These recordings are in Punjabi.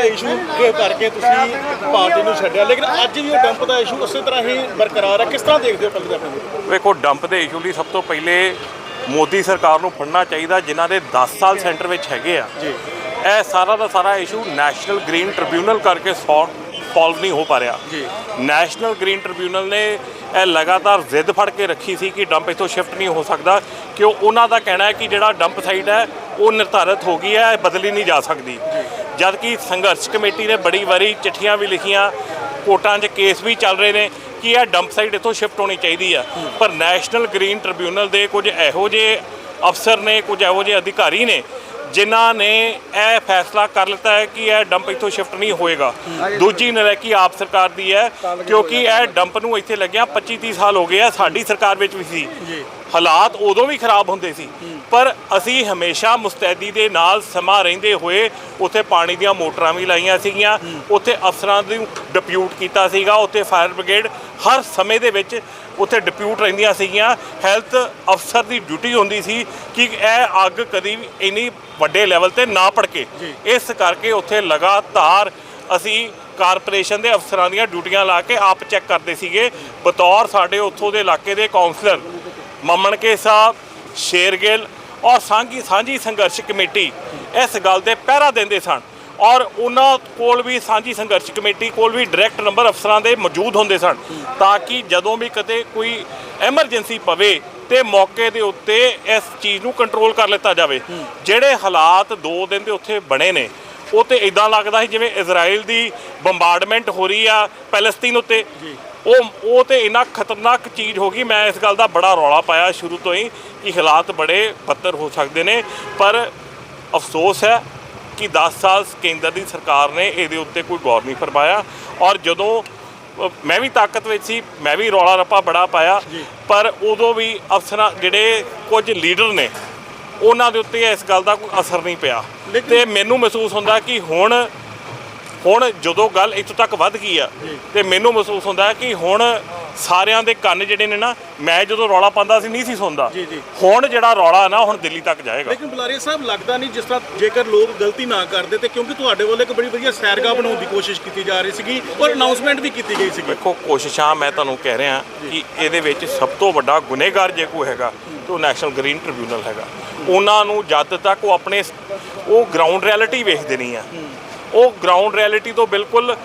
ਦਾ ਇਸ਼ੂ ਕਰਕੇ ਤੁਸੀਂ ਪਾਰਟੀ ਨੂੰ ਛੱਡਿਆ। ਲੇਕਿਨ ਅੱਜ ਵੀ ਉਹ ਡੰਪ ਦਾ ਇਸ਼ੂ ਉਸੇ ਤਰ੍ਹਾਂ ਹੀ ਬਰਕਰਾਰ ਹੈ। ਕਿਸ ਤਰ੍ਹਾਂ ਦੇਖਦੇ ਹੋ ਆਪਣੇ ਵੇਖੋ ਡੰਪ ਦੇ ਇਸ਼ੂ ਲਈ ਸਭ ਤੋਂ ਪਹਿਲੇ ਮੋਦੀ ਸਰਕਾਰ ਨੂੰ ਫੜਨਾ ਚਾਹੀਦਾ ਜਿਨ੍ਹਾਂ ਦੇ 10 ਸਾਲ ਸੈਂਟਰ ਵਿੱਚ ਹੈਗੇ ਆ। ਜੀ। ਇਹ ਸਾਰਾ ਦਾ ਸਾਰਾ ਇਸ਼ੂ ਨੈਸ਼ਨਲ ਗ੍ਰੀਨ ਟ੍ਰਿਬਿਊਨਲ ਕਰਕੇ ਸੋਲਵ ਨਹੀਂ ਹੋ ਪਾ ਰਿਹਾ। ਜੀ। ਨੈਸ਼ਨਲ ਗ੍ਰੀਨ ਟ੍ਰਿਬਿਊਨਲ ਨੇ ਇਹ ਲਗਾਤਾਰ ਜ਼ਿੱਦ ਫੜ ਕੇ ਰੱਖੀ ਸੀ ਕਿ ਡੰਪ ਇੱਥੋਂ ਸ਼ਿਫਟ ਨਹੀਂ ਹੋ ਸਕਦਾ ਕਿਉਂ ਉਹਨਾਂ ਦਾ ਕਹਿਣਾ ਹੈ ਕਿ ਜਿਹੜਾ ਡੰਪ ਸਾਈਟ ਹੈ ਉਹ ਨਿਰਧਾਰਿਤ ਹੋ ਗਈ ਹੈ ਇਹ ਬਦਲੀ ਨਹੀਂ ਜਾ ਸਕਦੀ। ਜਦ ਕਿ ਸੰਘਰਸ਼ ਕਮੇਟੀ ਨੇ ਬੜੀ ਵਾਰੀ ਚਿੱਠੀਆਂ ਵੀ ਲਿਖੀਆਂ, ਕੋਰਟਾਂ 'ਚ ਕੇਸ ਵੀ ਚੱਲ ਰਹੇ ਨੇ ਕਿ ਇਹ ਡੰਪ ਸਾਈਟ ਇੱਥੋਂ ਸ਼ਿਫਟ ਹੋਣੀ ਚਾਹੀਦੀ ਆ। ਪਰ ਨੈਸ਼ਨਲ ਗ੍ਰੀਨ ਟ੍ਰਿਬਿਊਨਲ ਦੇ ਕੁਝ ਇਹੋ ਜਿਹੇ ਅਫਸਰ ਨੇ, ਕੁਝ ਇਹੋ ਜਿਹੇ ਅਧਿਕਾਰੀ ਨੇ ਜਿਨ੍ਹਾਂ ਨੇ ਇਹ ਫੈਸਲਾ ਕਰ ਲਿੱਤਾ ਹੈ ਕਿ ਇਹ ਡੰਪ ਇੱਥੋਂ ਸ਼ਿਫਟ ਨਹੀਂ ਹੋਏਗਾ। ਦੂਜੀ ਨਲਾਇਕੀ ਆਪ ਸਰਕਾਰ ਦੀ ਹੈ ਕਿਉਂਕਿ ਇਹ ਡੰਪ ਨੂੰ ਇੱਥੇ ਲੱਗਿਆ 25 30 ਸਾਲ ਹੋ ਗਏ ਆ ਸਾਡੀ ਸਰਕਾਰ ਵਿੱਚ ਵੀ ਸੀ। ਹਾਲਾਤ ਉਦੋਂ ਵੀ ਖਰਾਬ ਹੁੰਦੇ ਸੀ। ਪਰ ਅਸੀਂ ਹਮੇਸ਼ਾ ਮੁਸਤੈਦੀ ਦੇ ਨਾਲ ਸਮਾਂ ਰਹਿੰਦੇ ਹੋਏ ਉੱਥੇ ਪਾਣੀ ਦੀਆਂ ਮੋਟਰਾਂ ਵੀ ਲਾਈਆਂ ਸੀਗੀਆਂ। ਉੱਥੇ ਅਫਸਰਾਂ ਨੂੰ ਡਿਪਿਊਟ ਕੀਤਾ ਸੀਗਾ ਉੱਥੇ ਫਾਇਰ ਬ੍ਰਿਗੇਡ ਹਰ ਸਮੇਂ ਦੇ ਵਿੱਚ ਉੱਥੇ ਡਿਪਿਊਟ ਰਹਿੰਦੀਆਂ ਸੀਗੀਆਂ। ਹੈਲਥ ਅਫਸਰ ਦੀ ਡਿਊਟੀ ਹੁੰਦੀ ਸੀ ਕਿ ਇਹ ਅੱਗ ਕਦੀ ਵੀ ਇੰਨੀ ਵੱਡੇ ਲੈਵਲ ਤੇ ਨਾ ਭੜਕੇ। ਇਸ ਕਰਕੇ ਉੱਥੇ ਲਗਾਤਾਰ ਅਸੀਂ ਕਾਰਪੋਰੇਸ਼ਨ ਦੇ ਅਫਸਰਾਂ ਦੀਆਂ ਡਿਊਟੀਆਂ ਲਾ ਕੇ ਆਪ ਚੈੱਕ ਕਰਦੇ ਸੀਗੇ। ਬਤੌਰ ਸਾਡੇ ਉੱਥੋਂ ਦੇ ਇਲਾਕੇ ਦੇ ਕਾਉਂਸਲਰ ਮਮਣਕੇ ਸਾਹਿਬ ਸ਼ੇਰਗਿੱਲ ਔਰ ਸਾਂਝੀ ਸਾਂਝੀ ਸੰਘਰਸ਼ ਕਮੇਟੀ ਇਸ ਗੱਲ ਦੇ ਪਹਿਰਾ ਦਿੰਦੇ ਸਨ। ਔਰ ਉਹਨਾਂ ਕੋਲ ਵੀ ਸਾਂਝੀ ਸੰਘਰਸ਼ ਕਮੇਟੀ ਕੋਲ ਵੀ ਡਾਇਰੈਕਟ ਨੰਬਰ ਅਫਸਰਾਂ ਦੇ ਮੌਜੂਦ ਹੁੰਦੇ ਸਨ। ਤਾਂ ਕਿ ਜਦੋਂ ਵੀ ਕਦੇ ਕੋਈ ਐਮਰਜੈਂਸੀ ਪਵੇ ਤੇ ਮੌਕੇ ਦੇ ਉੱਤੇ ਇਸ ਚੀਜ਼ ਨੂੰ ਕੰਟਰੋਲ ਕਰ ਲਿੱਤਾ ਜਾਵੇ। ਜਿਹੜੇ ਹਾਲਾਤ 2 ਦਿਨ ਦੇ ਉੱਥੇ ਬਣੇ ਨੇ ਉਹ ਤੇ ਇਦਾਂ ਲੱਗਦਾ ਸੀ ਜਿਵੇਂ ਇਜ਼ਰਾਈਲ ਦੀ ਬੰਬਾਰਡਮੈਂਟ ਹੋ ਰਹੀ ਆ ਪੈਲਸਤੀਨ ਉੱਤੇ। ਉਹ ਉਹ ਤੇ ਇੰਨਾ ਖਤਰਨਾਕ ਚੀਜ਼ ਹੋ ਗਈ ਮੈਂ ਇਸ ਗੱਲ ਦਾ ਬੜਾ ਰੌਲਾ ਪਾਇਆ ਸ਼ੁਰੂ ਤੋਂ ਹੀ ਕਿ ਹਾਲਾਤ ਬੜੇ ਬੱਤਰ ਹੋ ਸਕਦੇ ਨੇ। ਪਰ ਅਫਸੋਸ ਹੈ ਕਿ 10 ਸਾਲ ਕੇਂਦਰ ਦੀ ਸਰਕਾਰ ਨੇ ਇਹਦੇ ਉੱਤੇ ਕੋਈ ਗੌਰ ਨਹੀਂ ਫਰਮਾਇਆ। ਔਰ ਜਦੋਂ ਮੈਂ ਵੀ ਤਾਕਤ ਵਿੱਚ ਸੀ ਮੈਂ ਵੀ ਰੌਲਾ ਰੱਪਾ ਬੜਾ ਪਾਇਆ। ਪਰ ਉਦੋਂ ਵੀ ਅਫਸਰਾਂ ਜਿਹੜੇ ਕੁਝ ਲੀਡਰ ਨੇ ਉਹਨਾਂ ਦੇ ਉੱਤੇ ਇਸ ਗੱਲ ਦਾ ਕੋਈ ਅਸਰ ਨਹੀਂ ਪਿਆ। ਤੇ ਮੈਨੂੰ ਮਹਿਸੂਸ ਹੁੰਦਾ ਕਿ ਹੁਣ ਹੁਣ ਜਦੋਂ ਗੱਲ ਇੱਥੋਂ ਤੱਕ ਵੱਧ ਗਈ ਆ ਤੇ ਮੈਨੂੰ ਮਹਿਸੂਸ ਹੁੰਦਾ ਕਿ ਹੁਣ ਸਾਰਿਆਂ ਦੇ ਕੰਨ ਜਿਹੜੇ ਨੇ ਨਾ ਮੈਂ ਜਦੋਂ ਰੌਲਾ ਪਾਉਂਦਾ ਸੀ ਨਹੀਂ ਸੀ ਸੁਣਦਾ। ਜੀ, ਜੀ। ਹੁਣ ਜਿਹੜਾ ਰੌਲਾ ਨਾ ਹੁਣ ਦਿੱਲੀ ਤੱਕ ਜਾਏਗਾ। ਲੇਕਿਨ ਬੁਲਾਰੀਆ ਸਾਹਿਬ ਲੱਗਦਾ ਨਹੀਂ ਜਿਸ ਤਰ੍ਹਾਂ ਜੇਕਰ ਲੋਕ ਗਲਤੀ ਨਾ ਕਰਦੇ ਤੇ ਕਿਉਂਕਿ ਤੁਹਾਡੇ ਵੱਲੋਂ ਇੱਕ ਬੜੀ ਵਧੀਆ ਸੈਰਗਾਹ ਬਣਾਉਣ ਦੀ ਕੋਸ਼ਿਸ਼ ਕੀਤੀ ਜਾ ਰਹੀ ਸੀਗੀ ਔਰ ਅਨਾਉਂਸਮੈਂਟ ਵੀ ਕੀਤੀ ਗਈ ਸੀਗੀ। ਦੇਖੋ ਕੋਸ਼ਿਸ਼ਾਂ ਮੈਂ ਤੁਹਾਨੂੰ ਕਹਿ ਰਿਹਾ ਕਿ ਇਹਦੇ ਵਿੱਚ ਸਭ ਤੋਂ ਵੱਡਾ ਗੁਨੇਗਾਰ ਜੇ ਕੋਈ ਹੈਗਾ ਤੇ ਉਹ ਨੈਸ਼ਨਲ ਗ੍ਰੀਨ ਟ੍ਰਿਬਿਊਨਲ ਹੈਗਾ। ਉਹਨਾਂ ਨੂੰ ਜਦ ਤੱਕ ਉਹ ਆਪਣੇ ਸ- ਉਹ ਗਰਾਊਂਡ ਰਿਐਲਿਟੀ ਵੇਖਦੇ ਨਹੀਂ ਆ। ਉਹ ਗਰਾਊਂਡ ਰਿਐਲਿਟੀ ਤੋਂ ਬਿਲਕੁਲ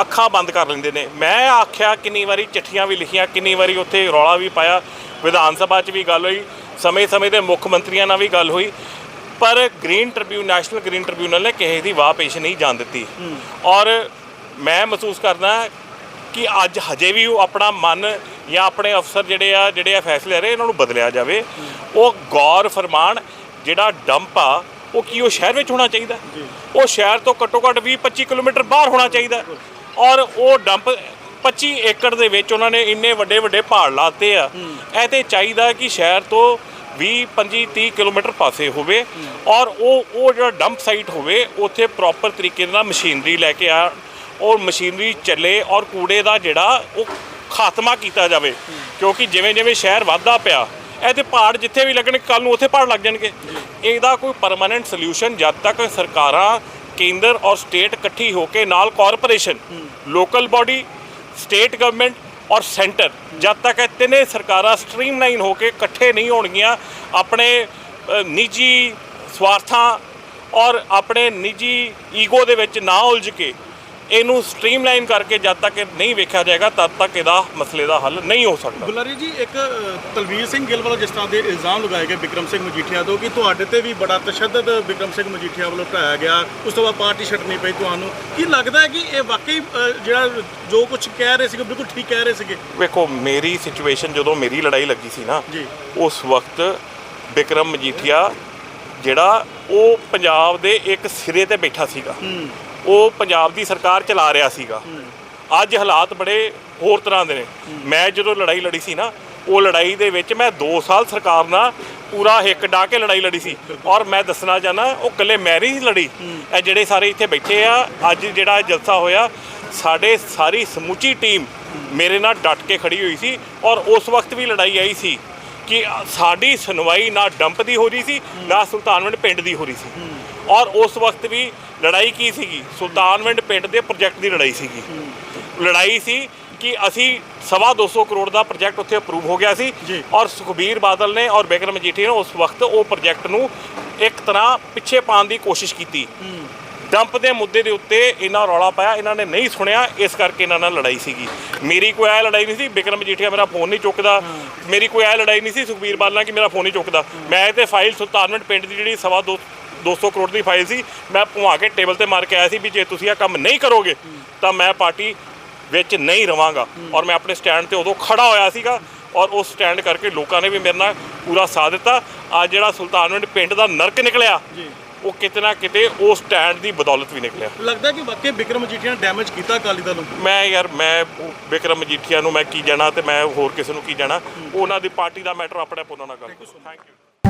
ਅੱਖਾਂ ਬੰਦ ਕਰ ਲੈਂਦੇ ਨੇ। ਮੈਂ ਆਖਿਆ ਕਿੰਨੀ ਵਾਰੀ ਚਿੱਠੀਆਂ ਵੀ ਲਿਖੀਆਂ ਕਿੰਨੀ ਵਾਰੀ ਉੱਥੇ ਰੌਲਾ ਵੀ ਪਾਇਆ। ਵਿਧਾਨ ਸਭਾ 'ਚ ਵੀ ਗੱਲ ਹੋਈ ਸਮੇਂ-ਸਮੇਂ ਦੇ ਮੁੱਖ ਮੰਤਰੀਆਂ ਨਾਲ ਵੀ ਗੱਲ ਹੋਈ। ਪਰ green tribune national green tribunal ਨੇ ਕਿਸੇ ਦੀ ਵਾਹ ਪੇਸ਼ ਨਹੀਂ ਜਾਣ ਦਿੱਤੀ। ਔਰ ਮੈਂ ਮਹਿਸੂਸ ਕਰਦਾ ਕਿ ਅੱਜ ਹਜੇ ਵੀ ਉਹ ਆਪਣਾ ਮਨ ਜਾਂ ਆਪਣੇ ਅਫਸਰ ਜਿਹੜੇ ਆ ਜਿਹੜੇ ਆ ਫੈਸਲੇ ਰਹੇ ਇਹਨਾਂ ਨੂੰ ਬਦਲਿਆ ਜਾਵੇ। ਉਹ ਗੌਰ ਫਰਮਾਨ ਜਿਹੜਾ ਡੰਪ ਆ ਉਹ ਕੀ ਉਹ ਸ਼ਹਿਰ ਵਿੱਚ ਹੋਣਾ ਚਾਹੀਦਾ? ਉਹ ਸ਼ਹਿਰ ਤੋਂ ਘੱਟੋ ਘੱਟ 20 25 ਕਿਲੋਮੀਟਰ ਬਾਹਰ ਹੋਣਾ ਚਾਹੀਦਾ। ਔਰ ਉਹ ਡੰਪ 25 ਏਕੜ ਦੇ ਵਿੱਚ ਉਹਨਾਂ ਨੇ ਇੰਨੇ ਵੱਡੇ ਵੱਡੇ ਪਹਾੜ ਲਾਤੇ ਆ। ਇਹ ਤੇ ਚਾਹੀਦਾ ਕਿ ਸ਼ਹਿਰ ਤੋਂ 20 25 30 ਕਿਲੋਮੀਟਰ ਪਾਸੇ ਹੋਵੇ। ਔਰ ਉਹ ਉਹ ਜਿਹੜਾ ਡੰਪ ਸਾਈਟ ਹੋਵੇ ਉੱਥੇ ਪ੍ਰੋਪਰ ਤਰੀਕੇ ਨਾਲ ਮਸ਼ੀਨਰੀ ਲੈ ਕੇ ਆ। ਔਰ ਮਸ਼ੀਨਰੀ ਚੱਲੇ ਔਰ ਕੂੜੇ ਦਾ ਜਿਹੜਾ ਉਹ ਖਾਤਮਾ ਕੀਤਾ ਜਾਵੇ। ਕਿਉਂਕਿ ਜਿਵੇਂ ਜਿਵੇਂ ਸ਼ਹਿਰ ਵੱਧਦਾ ਪਿਆ ਇਹ ਤੇ ਪਹਾੜ ਜਿੱਥੇ ਵੀ ਲੱਗਣ ਕੱਲ ਨੂੰ ਉੱਥੇ ਪਹਾੜ ਲੱਗ ਜਾਣਗੇ। ਇਹਦਾ ਕੋਈ ਪਰਮਾਨੈਂਟ ਸੋਲੂਸ਼ਨ ਜਦ ਤੱਕ ਸਰਕਾਰਾਂ, ਕੇਂਦਰ ਔਰ ਸਟੇਟ ਇਕੱਠੀ ਹੋ ਕੇ ਨਾਲ corporation local body state government ਔਰ ਸੈਂਟਰ ਜਦ ਤੱਕ ਇਹ ਤਿੰਨੇ ਸਰਕਾਰਾਂ ਸਟ੍ਰੀਮਲਾਈਨ ਹੋ ਕੇ ਇਕੱਠੇ ਨਹੀਂ ਹੋਣਗੀਆਂ, ਆਪਣੇ ਨਿੱਜੀ ਸਵਾਰਥਾਂ ਔਰ ਆਪਣੇ ਨਿੱਜੀ ਈਗੋ ਦੇ ਵਿੱਚ ਨਾ ਉਲਝ ਕੇ ਇਹਨੂੰ ਸਟ੍ਰੀਮਲਾਈਨ ਕਰਕੇ ਜਦ ਤੱਕ ਇਹ ਨਹੀਂ ਵੇਖਿਆ ਜਾਏਗਾ ਤਦ ਤੱਕ ਇਹਦਾ ਮਸਲੇ ਦਾ ਹੱਲ ਨਹੀਂ ਹੋ ਸਕਦਾ। ਬੁਲਾਰੀ ਜੀ ਇੱਕ ਤਲਵੀਰ ਸਿੰਘ ਗਿੱਲ ਵੱਲੋਂ ਜਿਸ ਤਰ੍ਹਾਂ ਦੇ ਇਲਜ਼ਾਮ ਲਗਾਏ ਗਏ ਵਿਕਰਮ ਸਿੰਘ ਮਜੀਠੀਆ ਤੋਂ ਕਿ ਤੁਹਾਡੇ ਤੇ ਵੀ ਬੜਾ ਤਸ਼ੱਦਦ ਵਿਕਰਮ ਸਿੰਘ ਮਜੀਠੀਆ ਵੱਲੋਂ ਢਾਇਆ ਗਿਆ। ਉਸ ਤੋਂ ਬਾਅਦ ਪਾਰਟੀ ਛੱਡਣੀ ਪਈ ਤੁਹਾਨੂੰ। ਕੀ ਲੱਗਦਾ ਹੈ ਕਿ ਇਹ ਵਾਕਈ ਜਿਹੜਾ ਜੋ ਕੁਝ ਕਹਿ ਰਹੇ ਸੀਗੇ ਬਿਲਕੁਲ ਠੀਕ ਕਹਿ ਰਹੇ ਸੀਗੇ? ਵੇਖੋ ਮੇਰੀ ਸਿਚੁਏਸ਼ਨ ਜਦੋਂ ਮੇਰੀ ਲੜਾਈ ਲੱਗੀ ਸੀ ਨਾ ਜੀ। ਉਸ ਵਕਤ ਵਿਕਰਮ ਮਜੀਠੀਆ ਜਿਹੜਾ ਉਹ ਪੰਜਾਬ ਦੇ ਇੱਕ ਸਿਰੇ ਤੇ ਬੈਠਾ ਸੀਗਾ। ਉਹ ਪੰਜਾਬ ਦੀ ਸਰਕਾਰ ਚਲਾ ਰਿਹਾ ਸੀਗਾ। ਅੱਜ ਹਾਲਾਤ ਬੜੇ ਹੋਰ ਤਰ੍ਹਾਂ ਦੇ ਨੇ। ਮੈਂ ਜਦੋਂ ਲੜਾਈ ਲੜੀ ਸੀ ਨਾ, ਉਹ ਲੜਾਈ ਦੇ ਵਿੱਚ ਮੈਂ 2 ਸਾਲ ਸਰਕਾਰ ਨਾਲ ਪੂਰਾ ਹਿੱਕ ਡਾ ਕੇ ਲੜਾਈ ਲੜੀ ਸੀ। ਔਰ ਮੈਂ ਦੱਸਣਾ ਚਾਹਨਾ ਉਹ ਇਕੱਲੇ ਮੈਂ ਨਹੀਂ ਲੜੀ। ਇਹ ਜਿਹੜੇ ਸਾਰੇ ਇੱਥੇ ਬੈਠੇ ਆ, ਅੱਜ ਜਿਹੜਾ ਇਹ ਜਲਸਾ ਹੋਇਆ, ਸਾਡੇ ਸਾਰੀ ਸਮੁੱਚੀ ਟੀਮ ਮੇਰੇ ਨਾਲ ਡਟ ਕੇ ਖੜੀ ਹੋਈ ਸੀ ਔਰ ਉਸ ਵਕਤ ਵੀ ਲੜਾਈ ਆਈ ਸੀ ਕਿ ਸਾਡੀ ਸੁਣਵਾਈ ਨਾ ਡੰਪ ਦੀ ਹੋ ਰਹੀ ਸੀ, ਨਾ ਸੁਲਤਾਨਵੰਡ ਪਿੰਡ ਦੀ ਹੋ ਰਹੀ ਸੀ। ਔਰ ਉਸ ਵਕਤ ਵੀ ਲੜਾਈ ਕੀ ਸੀਗੀ? ਸੁਲਤਾਨਵਿੰਡ ਪਿੰਡ ਦੇ ਪ੍ਰੋਜੈਕਟ ਦੀ ਲੜਾਈ ਸੀਗੀ। ਲੜਾਈ ਸੀ ਕਿ ਅਸੀਂ ਸਵਾ 200 ਕਰੋੜ ਦਾ ਪ੍ਰੋਜੈਕਟ ਉੱਥੇ ਅਪਰੂਵ ਹੋ ਗਿਆ ਸੀ। ਔਰ ਸੁਖਬੀਰ ਬਾਦਲ ਨੇ ਔਰ ਬਿਕਰਮ ਮਜੀਠੀ ਨੇ ਉਸ ਵਕਤ ਉਹ ਪ੍ਰੋਜੈਕਟ ਨੂੰ ਇੱਕ ਤਰ੍ਹਾਂ ਪਿੱਛੇ ਪਾਉਣ ਦੀ ਕੋਸ਼ਿਸ਼ ਕੀਤੀ। ਡੰਪ ਦੇ ਮੁੱਦੇ ਦੇ ਉੱਤੇ ਇਹਨਾਂ ਰੌਲਾ ਪਾਇਆ ਇਹਨਾਂ ਨੇ ਨਹੀਂ ਸੁਣਿਆ ਇਸ ਕਰਕੇ ਇਹਨਾਂ ਨਾਲ ਲੜਾਈ ਸੀਗੀ। ਮੇਰੀ ਕੋਈ ਐ ਲੜਾਈ ਨਹੀਂ ਸੀ ਬਿਕਰਮ ਮਜੀਠੀਆ ਮੇਰਾ ਫੋਨ ਨਹੀਂ ਚੁੱਕਦਾ। ਮੇਰੀ ਕੋਈ ਐ ਲੜਾਈ ਨਹੀਂ ਸੀ ਸੁਖਬੀਰ ਬਾਦਲ ਨਾਲ ਕਿ ਮੇਰਾ ਫੋਨ ਨਹੀਂ ਚੁੱਕਦਾ। ਮੈਂ ਤੇ ਫਾਈਲ ਸੁਲਤਾਨਵਿੰਡ ਪਿੰਡ ਦੀ ਜਿਹੜੀ ਸਵਾ ਦੋ 200 ਕਰੋੜ ਦੀ ਫਾਈਲ ਸੀ ਮੈਂ ਭੁਆ ਕੇ ਟੇਬਲ ਤੇ ਮਾਰ ਕੇ ਆਇਆ ਸੀ ਵੀ ਜੇ ਤੁਸੀਂ ਇਹ ਕੰਮ ਨਹੀਂ ਕਰੋਗੇ ਤਾਂ ਮੈਂ ਪਾਰਟੀ ਵਿੱਚ ਨਹੀਂ ਰਵਾਂਗਾ। ਔਰ ਮੈਂ ਆਪਣੇ ਸਟੈਂਡ ਤੇ ਉਦੋਂ ਖੜਾ ਹੋਇਆ ਸੀਗਾ ਔਰ ਉਸ ਸਟੈਂਡ ਕਰਕੇ ਲੋਕਾਂ ਨੇ ਵੀ ਮੇਰੇ ਨਾਲ ਪੂਰਾ ਸਾਥ ਦਿੱਤਾ। ਆ ਜਿਹੜਾ ਸੁਲਤਾਨਵਿੰਡ ਪਿੰਡ ਦਾ ਨਰਕ ਨਿਕਲਿਆ ਜੀ। ਉਹ ਕਿਤੇ ਨਾ ਕਿਤੇ ਉਹ ਸਟੈਂਡ ਦੀ ਬਦੌਲਤ ਵੀ ਨਿਕਲਿਆ। ਲੱਗਦਾ ਕਿ ਵਾਕਈ ਬਿਕਰਮ ਮਜੀਠੀਆ ਨੇ ਡੈਮੇਜ ਕੀਤਾ ਅਕਾਲੀ ਦਲ ਨੂੰ? ਮੈਂ ਯਾਰ ਮੈਂ ਵਿਕਰਮ ਮਜੀਠੀਆ ਨੂੰ ਮੈਂ ਕੀ ਜਾਣਾ ਤੇ ਮੈਂ ਹੋਰ ਕਿਸੇ ਨੂੰ ਕੀ ਜਾਣਾ? ਉਹ ਉਹਨਾਂ ਦੀ ਪਾਰਟੀ ਦਾ ਮੈਟਰ ਆਪਣੇ ਗੱਲ ਕਰੋ। Thank you